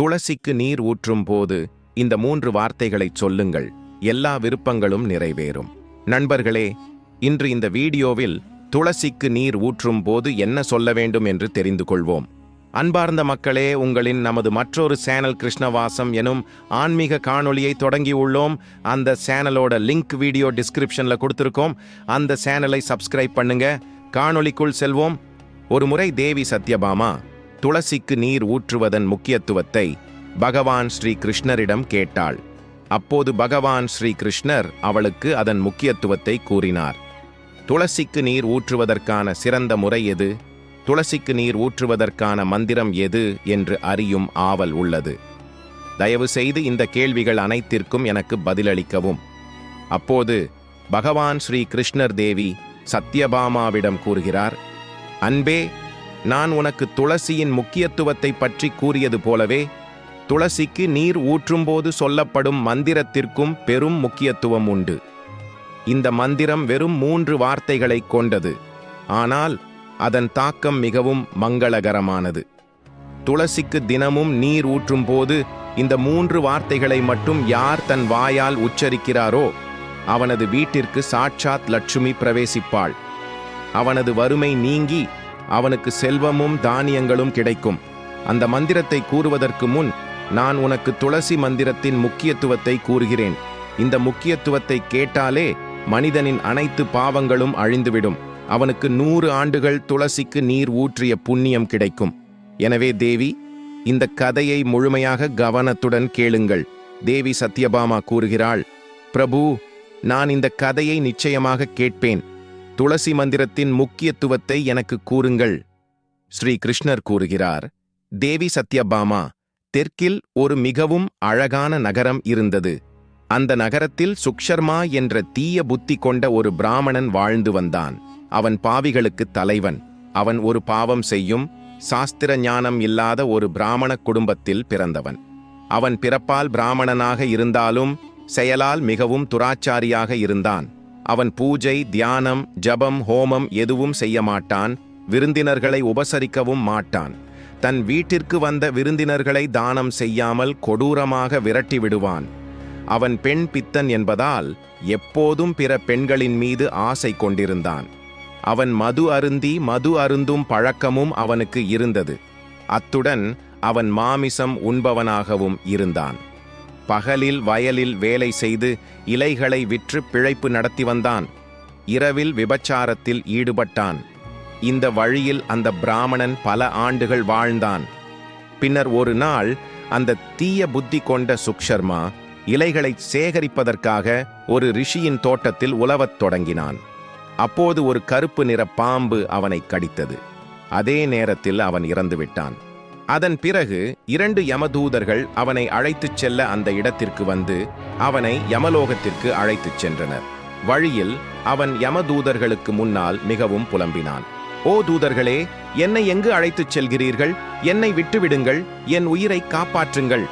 துளசிக்கு நீர் ஊற்றும் போது இந்த மூன்று வார்த்தைகளைச் சொல்லுங்கள். எல்லா விருப்பங்களும் நிறைவேறும். நண்பர்களே இன்று இந்த வீடியோவில் துளசிக்கு நீர் ஊற்றும் போது என்ன சொல்ல வேண்டும் என்று தெரிந்து கொள்வோம். அன்பார்ந்த மக்களே உங்களின் நமது மற்றொரு சேனல் கிருஷ்ணவாசம் எனும் ஆன்மீக காணொளியை தொடங்கியுள்ளோம் அந்த சேனலோட லிங்க் வீடியோ டிஸ்கிரிப்ஷனில் கொடுத்துருக்கோம். அந்த சேனலை சப்ஸ்கிரைப் பண்ணுங்க. காணொளிக்குள் செல்வோம். ஒரு முறை தேவி சத்யபாமா. துளசிக்கு நீர் ஊற்றுவதன் முக்கியத்துவத்தை பகவான் ஸ்ரீ கிருஷ்ணரிடம் கேட்டாள். அப்போது பகவான் ஸ்ரீ கிருஷ்ணர் அவளுக்கு அதன் முக்கியத்துவத்தை கூறினார். துளசிக்கு நீர் ஊற்றுவதற்கான சிறந்த முறை எது? துளசிக்கு நீர் ஊற்றுவதற்கான மந்திரம் எது? என்று அறியும் ஆவல் உள்ளது. தயவு செய்து இந்த கேள்விகள் அனைத்திற்கும் எனக்கு பதிலளிக்கவும். அப்போது பகவான் ஸ்ரீ கிருஷ்ணர் தேவி சத்யபாமாவிடம் கூறுகிறார் அன்பே நான் உனக்கு துளசியின் முக்கியத்துவத்தை பற்றி கூறியது போலவே துளசிக்கு நீர் ஊற்றும்போது சொல்லப்படும் மந்திரத்திற்கும் பெரும் முக்கியத்துவம் உண்டு. இந்த மந்திரம் வெறும் மூன்று வார்த்தைகளைக் கொண்டது. ஆனால் அதன் தாக்கம் மிகவும் மங்களகரமானது. துளசிக்கு தினமும் நீர் ஊற்றும்போது இந்த மூன்று வார்த்தைகளை மட்டும் யார் தன் வாயால் உச்சரிக்கிறாரோ அவனது வீட்டிற்கு சாட்சாத் லட்சுமி பிரவேசிப்பாள். அவனது வறுமை நீங்கி அவனுக்கு செல்வமும் தானியங்களும் கிடைக்கும். அந்த மந்திரத்தை கூறுவதற்கு முன் நான் உனக்கு துளசி மந்திரத்தின் முக்கியத்துவத்தை கூறுகிறேன். இந்த முக்கியத்துவத்தை கேட்டாலே மனிதனின் அனைத்து பாவங்களும் அழிந்துவிடும். அவனுக்கு நூறு ஆண்டுகள் துளசிக்கு நீர் ஊற்றிய புண்ணியம் கிடைக்கும். எனவே தேவி இந்த கதையை முழுமையாக கவனத்துடன் கேளுங்கள். தேவி சத்யபாமா கூறுகிறாள் பிரபு நான் இந்த கதையை நிச்சயமாக கேட்பேன். துளசி மந்திரத்தின் முக்கியத்துவத்தை எனக்கு கூறுங்கள். ஸ்ரீ கிருஷ்ணர் கூறுகிறார் தேவி சத்யபாமா தெற்கில் ஒரு மிகவும் அழகான நகரம் இருந்தது. அந்த நகரத்தில் சுக்ஷர்மா என்ற தீய புத்தி கொண்ட ஒரு பிராமணன் வாழ்ந்து வந்தான். அவன் பாவிகளுக்கு தலைவன். அவன் ஒரு பாவம் செய்யும் சாஸ்திர ஞானம் இல்லாத ஒரு பிராமண குடும்பத்தில் பிறந்தவன். அவன் பிறப்பால் பிராமணனாக இருந்தாலும் செயலால் மிகவும் துராச்சாரியாக இருந்தான். அவன் பூஜை தியானம் ஜபம் ஹோமம் எதுவும் செய்ய மாட்டான் விருந்தினர்களை உபசரிக்கவும் மாட்டான். தன் வீட்டிற்கு வந்த விருந்தினர்களை தானம் செய்யாமல் கொடூரமாக விரட்டி விடுவான். அவன் பெண் பித்தன் என்பதால் எப்போதும் பிற பெண்களின் மீது ஆசை கொண்டிருந்தான். அவன் மது அருந்தி மது அருந்தும் பழக்கமும் அவனுக்கு இருந்தது. அத்துடன் அவன் மாமிசம் உண்பவனாகவும் இருந்தான். பகலில் வயலில் வேலை செய்து இலைகளை விற்று பிழைப்பு நடத்தி வந்தான். இரவில் விபச்சாரத்தில் ஈடுபட்டான். இந்த வழியில் அந்த பிராமணன் பல ஆண்டுகள் வாழ்ந்தான். பின்னர் ஒரு நாள் அந்த தீய புத்தி கொண்ட சுக்ஷர்மா இலைகளை சேகரிப்பதற்காக ஒரு ரிஷியின் தோட்டத்தில் உலவத் தொடங்கினான். அப்போது ஒரு கருப்பு நிற பாம்பு அவனை கடித்தது. அதே நேரத்தில் அவன் இறந்துவிட்டான். அதன் பிறகு இரண்டு யமதூதர்கள் அவனை அழைத்துச் செல்ல அந்த இடத்திற்கு வந்து அவனை யமலோகத்திற்கு அழைத்துச் சென்றனர். வழியில் அவன் யமதூதர்களுக்கு முன்னால் மிகவும் புலம்பினான். ஓ தூதர்களே என்னை எங்கு அழைத்துச் செல்கிறீர்கள்? என்னை விட்டுவிடுங்கள் என் உயிரை காப்பாற்றுங்கள்.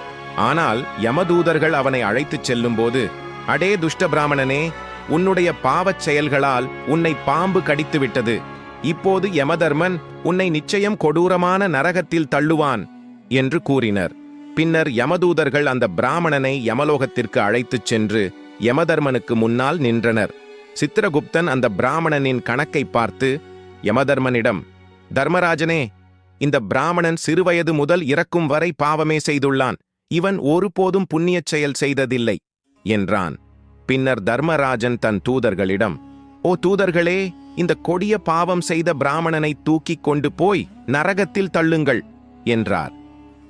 ஆனால் யமதூதர்கள் அவனை அழைத்துச் செல்லும்போது அடே துஷ்ட பிராமணனே உன்னுடைய பாவச் செயல்களால் உன்னை பாம்பு கடித்துவிட்டது. இப்போது யமதர்மன் உன்னை நிச்சயம் கொடூரமான நரகத்தில் தள்ளுவான் என்று கூறினர். பின்னர் யமதூதர்கள் அந்த பிராமணனை யமலோகத்திற்கு அழைத்துச் சென்று யமதர்மனுக்கு முன்னால் நின்றனர். சித்திரகுப்தன் அந்த பிராமணனின் கணக்கை பார்த்து யமதர்மனிடம் தர்மராஜனே இந்த பிராமணன் சிறுவயது முதல் இறக்கும் வரை பாவமே செய்துள்ளான். இவன் ஒருபோதும் புண்ணியச் செயல் செய்ததில்லை என்றான். பின்னர் தர்மராஜன் தன் தூதர்களிடம் ஓ தூதர்களே இந்த கொடிய பாவம் செய்த பிராமணனை தூக்கிக் கொண்டு போய் நரகத்தில் தள்ளுங்கள் என்றார்.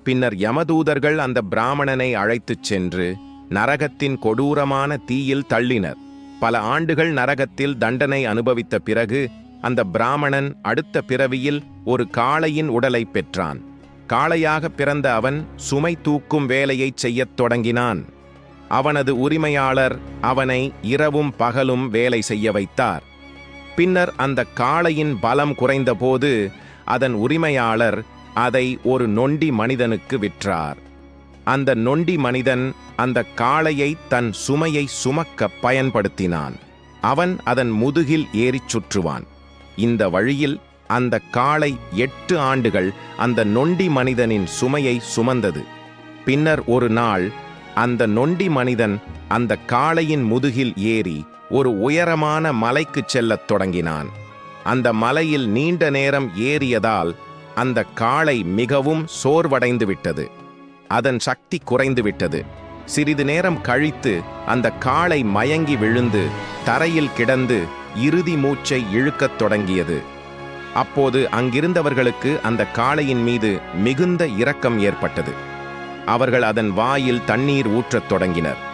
பின்னர் யமதூதர்கள் அந்த பிராமணனை அழைத்துச் சென்று நரகத்தின் கொடூரமான தீயில் தள்ளினர். பல ஆண்டுகள் நரகத்தில் தண்டனை அனுபவித்த பிறகு அந்த பிராமணன் அடுத்த பிறவியில் ஒரு காளையின் உடலை பெற்றான். காளையாக பிறந்த அவன் சுமை தூக்கும் வேலையைச் செய்யத் தொடங்கினான். அவனது உரிமையாளர் அவனை இரவும் பகலும் வேலை செய்ய வைத்தார். பின்னர் அந்த காளையின் பலம் குறைந்தபோது அதன் உரிமையாளர் அதை ஒரு நொண்டி மனிதனுக்கு விற்றார். அந்த நொண்டி மனிதன் அந்த காளையை தன் சுமையை சுமக்க பயன்படுத்தினான். அவன் அதன் முதுகில் ஏறிச் சுற்றுவான். இந்த வழியில் அந்த காளை எட்டு ஆண்டுகள் அந்த நொண்டி மனிதனின் சுமையை சுமந்தது. பின்னர் ஒரு நாள் அந்த நொண்டி மனிதன் அந்த காளையின் முதுகில் ஏறி ஒரு உயரமான மலைக்குச் செல்லத் தொடங்கினான். அந்த மலையில் நீண்ட நேரம் ஏறியதால் அந்த காளை மிகவும் சோர்வடைந்து விட்டது அதன் சக்தி குறைந்து விட்டது சிறிது நேரம் கழித்து அந்த காளை மயங்கி விழுந்து தரையில் கிடந்து இறுதி மூச்சை இழுக்கத் தொடங்கியது. அப்போது அங்கிருந்தவர்களுக்கு அந்த காளையின் மீது மிகுந்த இரக்கம் ஏற்பட்டது. அவர்கள் அதன் வாயில் தண்ணீர் ஊற்றத் தொடங்கினர்.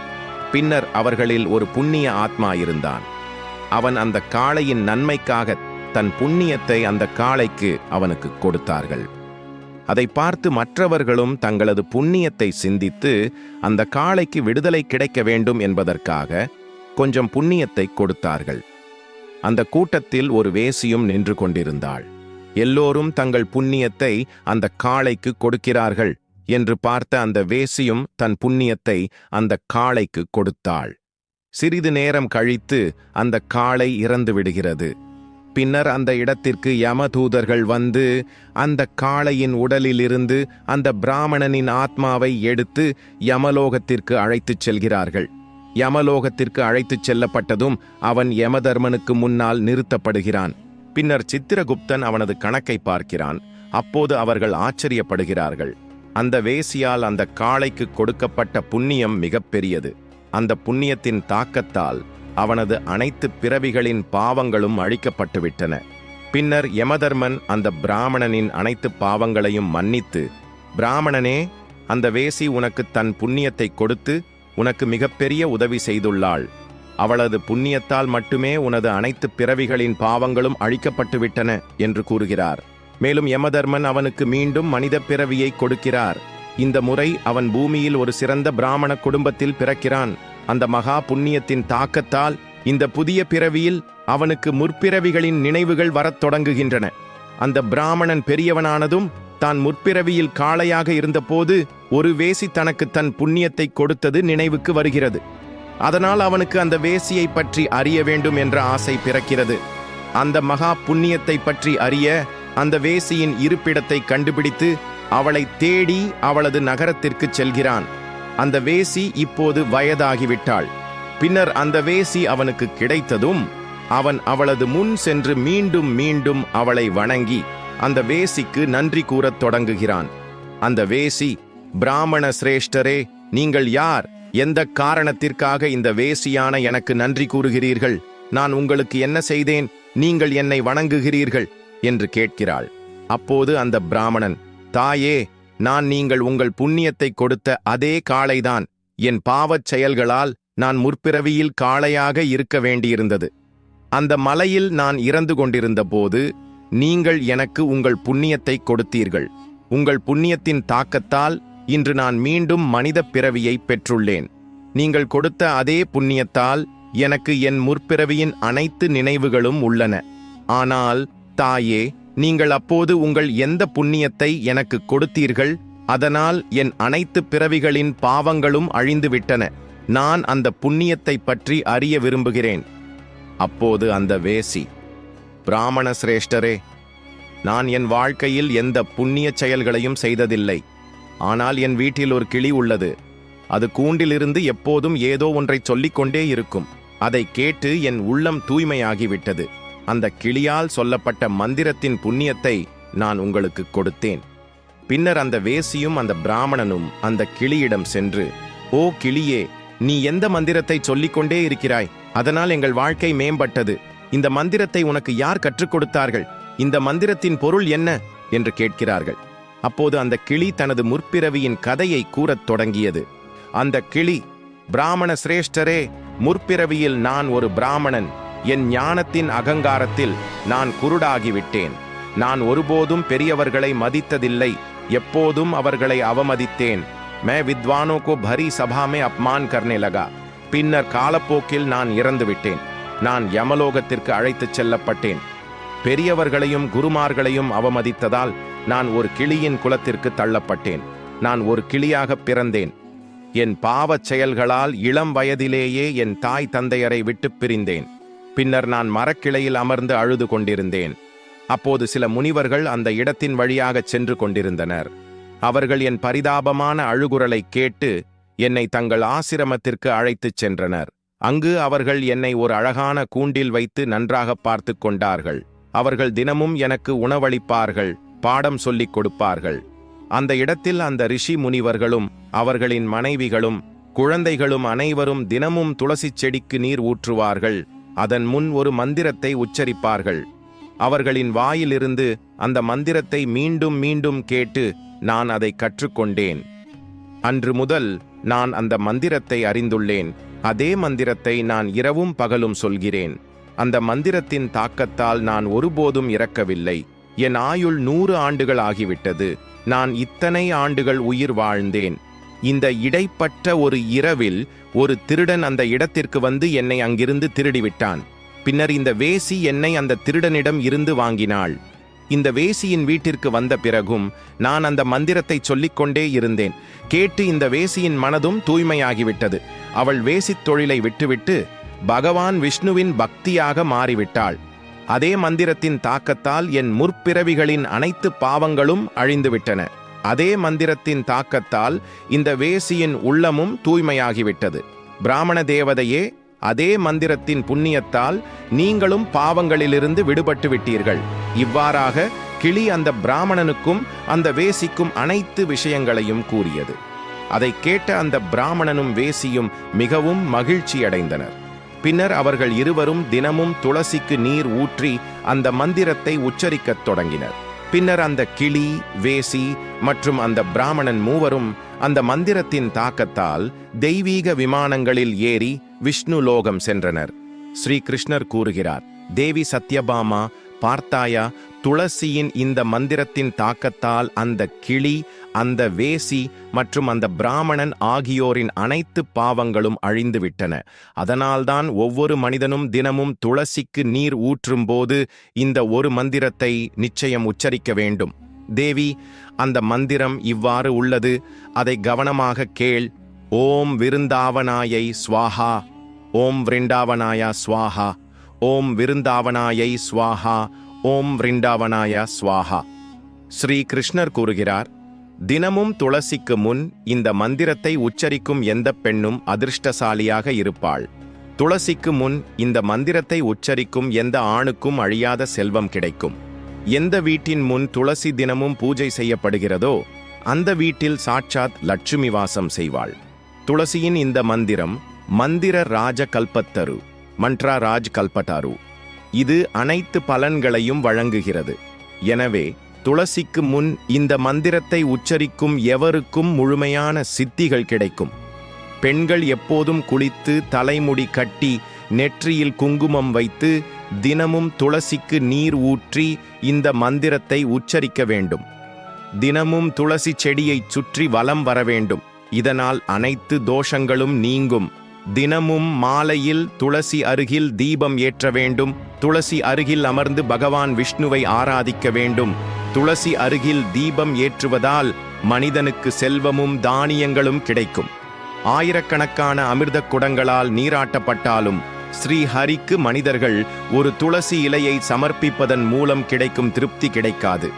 பின்னர் அவர்களில் ஒரு புண்ணிய ஆத்மா இருந்தான். அவன் அந்த காளையின் நன்மைக்காக தன் புண்ணியத்தை அந்த காளைக்கு அவனுக்கு கொடுத்தார்கள். அதை பார்த்து மற்றவர்களும் தங்களது புண்ணியத்தை சிந்தித்து அந்த காளைக்கு விடுதலை கிடைக்க வேண்டும் என்பதற்காக கொஞ்சம் புண்ணியத்தை கொடுத்தார்கள். அந்த கூட்டத்தில் ஒரு வேசியும் நின்று கொண்டிருந்தாள். எல்லோரும் தங்கள் புண்ணியத்தை அந்த காளைக்கு கொடுக்கிறார்கள். என்று பார்த்த அந்த வேசியும் தன் புண்ணியத்தை அந்த காளைக்கு கொடுத்தாள். சிறிது நேரம் கழித்து அந்த காளை இறந்து விடுகிறது. பின்னர் அந்த இடத்திற்கு யமதூதர்கள் வந்து அந்த காளையின் உடலிலிருந்து அந்த பிராமணனின் ஆத்மாவை எடுத்து யமலோகத்திற்கு அழைத்துச் செல்கிறார்கள். யமலோகத்திற்கு அழைத்துச் செல்லப்பட்டதும் அவன் யமதர்மனுக்கு முன்னால் நிறுத்தப்படுகிறான். பின்னர் சித்திரகுப்தன் அவனது கணக்கை பார்க்கிறான். அப்போது அவர்கள் ஆச்சரியப்படுகிறார்கள். அந்த வேசியால் அந்த காளைக்கு கொடுக்கப்பட்ட புண்ணியம் மிகப்பெரியது அந்த புண்ணியத்தின் தாக்கத்தால் அவனது அனைத்து பிறவிகளின் பாவங்களும் அழிக்கப்பட்டுவிட்டன. பின்னர் யமதர்மன் அந்த பிராமணனின் அனைத்து பாவங்களையும் மன்னித்து பிராமணனே அந்த வேசி உனக்கு தன் புண்ணியத்தை கொடுத்து உனக்கு மிகப்பெரிய உதவி செய்துள்ளாள். அவளது புண்ணியத்தால் மட்டுமே உனது அனைத்து பிறவிகளின் பாவங்களும் அழிக்கப்பட்டுவிட்டன என்று கூறுகிறார். மேலும் யமதர்மன் அவனுக்கு மீண்டும் மனித பிறவியை கொடுக்கிறார். இந்த முறை அவன் பூமியில் ஒரு சிறந்த பிராமண குடும்பத்தில் பிறக்கிறான். அந்த மகா புண்ணியத்தின் தாக்கத்தால் இந்த புதிய பிறவியில் அவனுக்கு முற்பிறவிகளின் நினைவுகள் வரத் தொடங்குகின்றன. அந்த பிராமணன் பெரியவனானதும் தான் முற்பிறவியில் காளையாக இருந்தபோது ஒரு வேசி தனக்கு தன் புண்ணியத்தை கொடுத்தது நினைவுக்கு வருகிறது. அதனால் அவனுக்கு அந்த வேசியை பற்றி அறிய வேண்டும் என்ற ஆசை பிறக்கிறது. அந்த மகா புண்ணியத்தை பற்றி அறிய அந்த வேசியின் இருப்பிடத்தை கண்டுபிடித்து அவளை தேடி அவளது நகரத்திற்கு செல்கிறான். அந்த வேசி இப்போது வயதாகிவிட்டாள். பின்னர் அந்த வேசி அவனுக்கு கிடைத்ததும் அவன் அவளது முன் சென்று மீண்டும் மீண்டும் அவளை வணங்கி அந்த வேசிக்கு நன்றி கூறத் தொடங்குகிறான். அந்த வேசி பிராமண சிரேஷ்டரே நீங்கள் யார்? எந்த காரணத்திற்காக இந்த வேசியான எனக்கு நன்றி கூறுகிறீர்கள்? நான் உங்களுக்கு என்ன செய்தேன்? நீங்கள் என்னை வணங்குகிறீர்கள்? என்று கேட்கிறாள். அப்போது அந்த பிராமணன் தாயே நான் நீங்கள் உங்கள் புண்ணியத்தை கொடுத்த அதே காளைதான். என் பாவச் செயல்களால் நான் முற்பிறவியில் காளையாக இருக்க வேண்டியிருந்தது. அந்த மலையில் நான் இறந்து கொண்டிருந்த போது நீங்கள் எனக்கு உங்கள் புண்ணியத்தை கொடுத்தீர்கள். உங்கள் புண்ணியத்தின் தாக்கத்தால் இன்று நான் மீண்டும் மனித பிறவியை பெற்றுள்ளேன். நீங்கள் கொடுத்த அதே புண்ணியத்தால் எனக்கு என் முற்பிறவியின் அனைத்து நினைவுகளும் உள்ளன. ஆனால் தாயே நீங்கள் அப்போது உங்கள் எந்த புண்ணியத்தை எனக்கு கொடுத்தீர்கள்? அதனால் என் அனைத்து பிறவிகளின் பாவங்களும் அழிந்துவிட்டன. நான் அந்த புண்ணியத்தை பற்றி அறிய விரும்புகிறேன். அப்போது அந்த வேசி பிராமண சிரேஷ்டரே நான் என் வாழ்க்கையில் எந்த புண்ணிய செயல்களையும் செய்ததில்லை. ஆனால் என் வீட்டில் ஒரு கிளி உள்ளது. அது கூண்டிலிருந்து எப்போதும் ஏதோ ஒன்றை சொல்லிக்கொண்டே இருக்கும். அதை கேட்டு என் உள்ளம் தூய்மையாகிவிட்டது. அந்த கிளியால் சொல்லப்பட்ட மந்திரத்தின் புண்ணியத்தை நான் உங்களுக்கு கொடுத்தேன். பின்னர் அந்த வேசியும் அந்த பிராமணனும் அந்த கிளியிடம் சென்று ஓ கிளியே நீ எந்த மந்திரத்தை சொல்லிக்கொண்டே இருக்கிறாய்? அதனால் எங்கள் வாழ்க்கை மேம்பட்டது. இந்த மந்திரத்தை உனக்கு யார் கற்றுக் கொடுத்தார்கள்? இந்த மந்திரத்தின் பொருள் என்ன? என்று கேட்கிறார்கள். அப்போது அந்த கிளி தனது முற்பிறவியின் கதையை கூறத் தொடங்கியது. அந்த கிளி பிராமண சிரேஷ்டரே முற்பிறவியில் நான் ஒரு பிராமணன். என் ஞானத்தின் அகங்காரத்தில் நான் குருடாகிவிட்டேன். நான் ஒருபோதும் பெரியவர்களை மதித்ததில்லை எப்போதும் அவர்களை அவமதித்தேன். மே வித்வானோ கோ பரி சபா மே அப்மான் கர்னே லகா. பின்னர் காலப்போக்கில் நான் இறந்து விட்டேன் நான் யமலோகத்திற்கு அழைத்துச் செல்லப்பட்டேன். பெரியவர்களையும் குருமார்களையும் அவமதித்ததால் நான் ஒரு கிளியின் குலத்திற்கு தள்ளப்பட்டேன். நான் ஒரு கிளியாக பிறந்தேன். என் பாவச் செயல்களால் இளம் வயதிலேயே என் தாய் தந்தையரை விட்டுப் பிரிந்தேன். பின்னர் நான் மரக்கிளையில் அமர்ந்து அழுது கொண்டிருந்தேன். அப்போது சில முனிவர்கள் அந்த இடத்தின் வழியாகச் சென்று கொண்டிருந்தனர். அவர்கள் என் பரிதாபமான அழுகுரலை கேட்டு என்னை தங்கள் ஆசிரமத்திற்கு அழைத்துச் சென்றனர். அங்கு அவர்கள் என்னை ஒரு அழகான கூண்டில் வைத்து நன்றாக பார்த்து கொண்டார்கள். அவர்கள் தினமும் எனக்கு உணவளிப்பார்கள் பாடம் சொல்லிக் கொடுப்பார்கள். அந்த இடத்தில் அந்த ரிஷி முனிவர்களும் அவர்களின் மனைவிகளும் குழந்தைகளும் அனைவரும் தினமும் துளசிச் செடிக்கு நீர் ஊற்றுவார்கள். அதன் முன் ஒரு மந்திரத்தை உச்சரிப்பார்கள். அவர்களின் வாயிலிருந்து அந்த மந்திரத்தை மீண்டும் மீண்டும் கேட்டு நான் அதை கற்றுக்கொண்டேன். அன்று முதல் நான் அந்த மந்திரத்தை அறிந்துள்ளேன். அதே மந்திரத்தை நான் இரவும் பகலும் சொல்கிறேன். அந்த மந்திரத்தின் தாக்கத்தால் நான் ஒருபோதும் இறக்கவில்லை. என் ஆயுள் நூறு ஆண்டுகள் ஆகிவிட்டது. நான் இத்தனை ஆண்டுகள் உயிர் வாழ்ந்தேன். இந்த இடைப்பட்ட ஒரு இரவில் ஒரு திருடன் அந்த இடத்திற்கு வந்து என்னை அங்கிருந்து திருடிவிட்டான். பின்னர் இந்த வேசி என்னை அந்த திருடனிடம் இருந்து வாங்கினாள். இந்த வேசியின் வீட்டிற்கு வந்த பிறகும் நான் அந்த மந்திரத்தை சொல்லிக்கொண்டே இருந்தேன். கேட்டு இந்த வேசியின் மனதும் தூய்மையாகிவிட்டது. அவள் வேசித் தொழிலை விட்டுவிட்டு பகவான் விஷ்ணுவின் பக்தியாக மாறிவிட்டாள். அதே மந்திரத்தின் தாக்கத்தால் என் முற்பிறவிகளின் அனைத்து பாவங்களும் அழிந்துவிட்டன. அதே மந்திரத்தின் தாக்கத்தால் இந்த வேசியின் உள்ளமும் தூய்மையாகிவிட்டது. பிராமண தேவதையே அதே மந்திரத்தின் புண்ணியத்தால் நீங்களும் பாவங்களிலிருந்து விடுபட்டு விட்டீர்கள் இவ்வாறாக கிளி அந்த பிராமணனுக்கும் அந்த வேசிக்கும் அனைத்து விஷயங்களையும் கூறியது. அதை கேட்ட அந்த பிராமணனும் வேசியும் மிகவும் மகிழ்ச்சி அடைந்தனர் பின்னர் அவர்கள் இருவரும் தினமும் துளசிக்கு நீர் ஊற்றி அந்த மந்திரத்தை உச்சரிக்கத் தொடங்கினர். பின்னர் அந்த கிளி வேசி மற்றும் அந்த பிராமணன் மூவரும் அந்த மந்திரத்தின் தாக்கத்தால் தெய்வீக விமானங்களில் ஏறி விஷ்ணு லோகம் சென்றனர். ஸ்ரீ கிருஷ்ணர் கூறுகிறார் தேவி சத்யபாமா பார்த்தாயா துளசியின் இந்த மந்திரத்தின் தாக்கத்தால் அந்த கிளி அந்த வேசி மற்றும் அந்த பிராமணன் ஆகியோரின் அனைத்து பாவங்களும் அழிந்துவிட்டன. அதனால்தான் ஒவ்வொரு மனிதனும் தினமும் துளசிக்கு நீர் ஊற்றும்போது இந்த ஒரு மந்திரத்தை நிச்சயம் உச்சரிக்க வேண்டும். தேவி அந்த மந்திரம் இவ்வாறு உள்ளது. அதை கவனமாக கேள். ஓம் விருந்தாவனாயை ஸ்வாஹா. ஓம் விருண்டாவனாயா ஸ்வாஹா. ஓம் விருந்தாவனாயை ஸ்வாஹா ஓம் விருண்டாவனாயா ஸ்வாஹா. ஸ்ரீ கிருஷ்ணர் கூறுகிறார் தினமும் துளசிக்கு முன் இந்த மந்திரத்தை உச்சரிக்கும் எந்த பெண்ணும் அதிர்ஷ்டசாலியாக இருப்பாள்? துளசிக்கு முன் இந்த மந்திரத்தை உச்சரிக்கும் எந்த ஆணுக்கும் அழியாத செல்வம் கிடைக்கும்? எந்த வீட்டின் முன் துளசி தினமும் பூஜை செய்யப்படுகிறதோ அந்த வீட்டில் சாட்சாத் லட்சுமி வாசம் செய்வாள். துளசியின் இந்த மந்திரம் மந்திர ராஜ கல்பத்தரு மந்த்ரா ராஜ் கல்பட்டாரு. இது அனைத்து பலன்களையும் வழங்குகிறது. எனவே துளசிக்கு முன் இந்த மந்திரத்தை உச்சரிக்கும் எவருக்கும் முழுமையான சித்திகள் கிடைக்கும். பெண்கள் எப்போதும் குளித்து தலைமுடி கட்டி நெற்றியில் குங்குமம் வைத்து தினமும் துளசிக்கு நீர் ஊற்றி இந்த மந்திரத்தை உச்சரிக்க வேண்டும். தினமும் துளசி செடியைச் சுற்றி வலம் வர வேண்டும். இதனால் அனைத்து தோஷங்களும் நீங்கும். தினமும் மாலையில் துளசி அருகில் தீபம் ஏற்ற வேண்டும். துளசி அருகில் அமர்ந்து பகவான் விஷ்ணுவை ஆராதிக்க வேண்டும். துளசி அருகில் தீபம் ஏற்றுவதால் மனிதனுக்கு செல்வமும் தானியங்களும் கிடைக்கும். ஆயிரக்கணக்கான அமிர்த குடங்களால் நீராட்டப்பட்டாலும் ஸ்ரீஹரிக்கு மனிதர்கள் ஒரு துளசி இலையை சமர்ப்பிப்பதன் மூலம் கிடைக்கும் திருப்தி கிடைக்காது.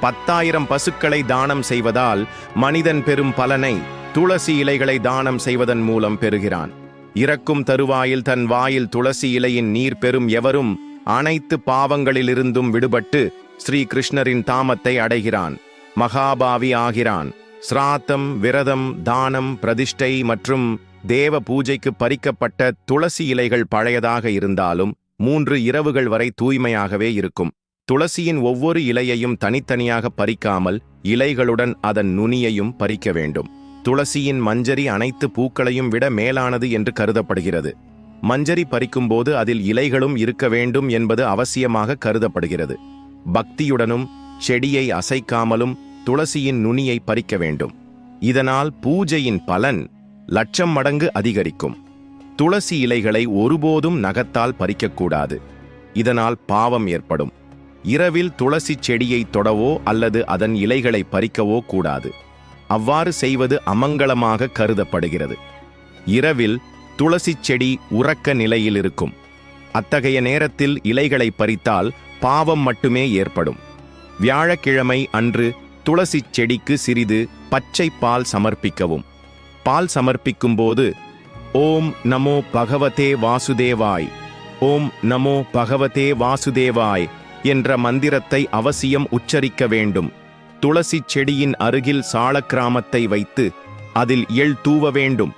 பத்தாயிரம் பசுக்களை தானம் செய்வதால் மனிதன் பெறும் பலனை துளசி இலைகளை தானம் செய்வதன் மூலம் பெறுகிறான். இறக்கும் தருவாயில் தன் வாயில் துளசி இலையின் நீர் பெறும் எவரும் அனைத்து பாவங்களிலிருந்தும் விடுபட்டு ஸ்ரீ கிருஷ்ணரின் தாமத்தை அடைகிறான் மகாபாவி ஆகிறான். ஸ்ராத்தம் விரதம் தானம் பிரதிஷ்டை மற்றும் தேவ பூஜைக்கு பறிக்கப்பட்ட துளசி இலைகள் பழையதாக இருந்தாலும் மூன்று இரவுகள் வரை தூய்மையாகவே இருக்கும். துளசியின் ஒவ்வொரு இலையையும் தனித்தனியாக பறிக்காமல் இலைகளுடன் அதன் நுனியையும் பறிக்க வேண்டும். துளசியின் மஞ்சரி அனைத்து பூக்களையும் விட மேலானது என்று கருதப்படுகிறது. மஞ்சரி பறிக்கும்போது அதில் இலைகளும் இருக்க வேண்டும் என்பது அவசியமாக கருதப்படுகிறது. பக்தியுடனும் செடியை அசைக்காமலும் துளசியின் நுனியை பறிக்க வேண்டும். இதனால் பூஜையின் பலன் லட்சம் மடங்கு அதிகரிக்கும். துளசி இலைகளை ஒருபோதும் நகத்தால் பறிக்கக்கூடாது. இதனால் பாவம் ஏற்படும். இரவில் துளசி செடியை தொடவோ அல்லது அதன் இலைகளை பறிக்கவோ கூடாது. அவ்வாறு செய்வது அமங்கலமாக கருதப்படுகிறது. இரவில் துளசி செடி உறக்க நிலையில் இருக்கும். அத்தகைய நேரத்தில் இலைகளை பறித்தால் பாவம் மட்டுமே ஏற்படும். வியாழக்கிழமை அன்று துளசி செடிக்கு சிறிது பச்சை பால் சமர்ப்பிக்கவும். பால் சமர்ப்பிக்கும்போது ஓம் நமோ பகவதே வாசுதேவாய் ஓம் நமோ பகவதே வாசுதேவாய் என்ற மந்திரத்தை அவசியம் உச்சரிக்க வேண்டும். துளசி செடியின் அருகில் சாளக்கிராமத்தை வைத்து அதில் எள் தூவ வேண்டும்.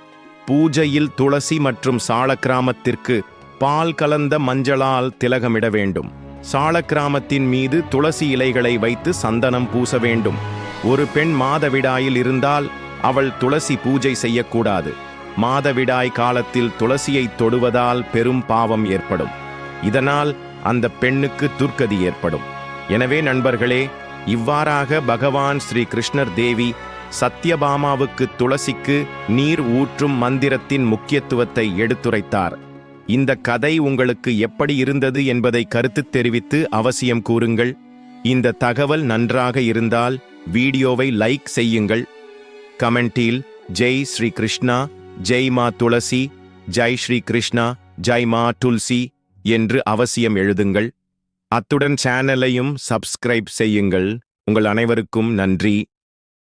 பூஜையில் துளசி மற்றும் சாளக்கிராமத்திற்கு பால் கலந்த மஞ்சளால் திலகமிட வேண்டும். சாளக்கிராமத்தின் மீது துளசி இலைகளை வைத்து சந்தனம் பூச வேண்டும். ஒரு பெண் மாதவிடாயில் இருந்தால் அவள் துளசி பூஜை செய்யக்கூடாது. மாதவிடாய் காலத்தில் துளசியை தொடுவதால் பெரும் பாவம் ஏற்படும். இதனால் அந்த பெண்ணுக்கு துர்க்கதி ஏற்படும். எனவே நண்பர்களே இவ்வாறாக பகவான் ஸ்ரீ கிருஷ்ணர் தேவி சத்யபாமாவுக்கு துளசிக்கு நீர் ஊற்றும் மந்திரத்தின் முக்கியத்துவத்தை எடுத்துரைத்தார். இந்த கதை உங்களுக்கு எப்படி இருந்தது என்பதை கருத்து தெரிவித்து அவசியம் கூறுங்கள். இந்த தகவல் நன்றாக இருந்தால் வீடியோவை லைக் செய்யுங்கள். கமெண்டில் ஜெய் ஸ்ரீ கிருஷ்ணா ஜெய் மா துளசி ஜெய் ஸ்ரீ கிருஷ்ணா ஜெய் மா துல்சி என்று அவசியம் எழுதுங்கள். அத்துடன் சேனலையும் சப்ஸ்கிரைப் செய்யுங்கள். உங்கள் அனைவருக்கும் நன்றி.